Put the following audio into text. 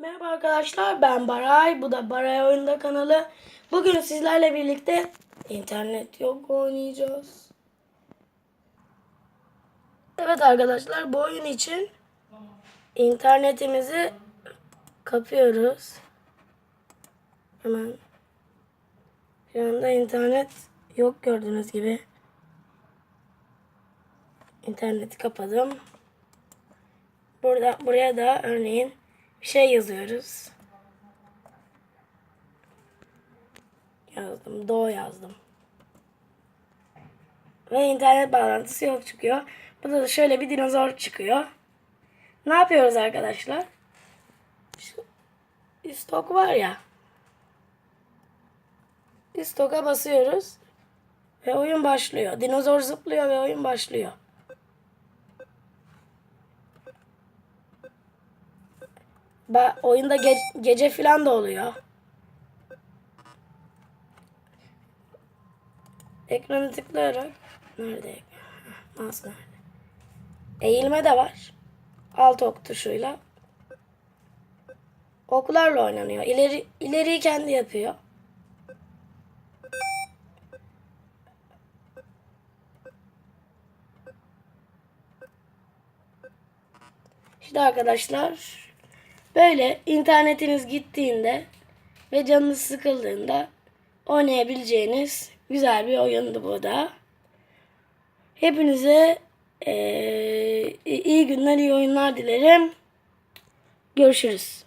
Merhaba arkadaşlar ben Baray. Bu da Baray Oyunda kanalı. Bugün sizlerle birlikte internet yok oynayacağız. Evet arkadaşlar bu oyun için internetimizi kapıyoruz. Hemen. Şu anda internet yok gördüğünüz gibi. İnterneti kapadım. Burada buraya da örneğin şey yazıyoruz. Yazdım. Do yazdım. Ve internet bağlantısı yok çıkıyor. Burada da şöyle bir dinozor çıkıyor. Ne yapıyoruz arkadaşlar? Şu istok var ya. İstoka basıyoruz. Ve oyun başlıyor. Dinozor zıplıyor ve oyun başlıyor. Ba oyunda ge- gece falan da oluyor. Ekranı tıklayarak nerede ekran? Mouse nerede? Eğilme de var. Alt ok tuşuyla. Oklarla oynanıyor. İleri ileriyi kendi yapıyor. İşte arkadaşlar böyle internetiniz gittiğinde ve canınız sıkıldığında oynayabileceğiniz güzel bir oyundu bu da. Hepinize eee, iyi günler, iyi oyunlar dilerim. Görüşürüz.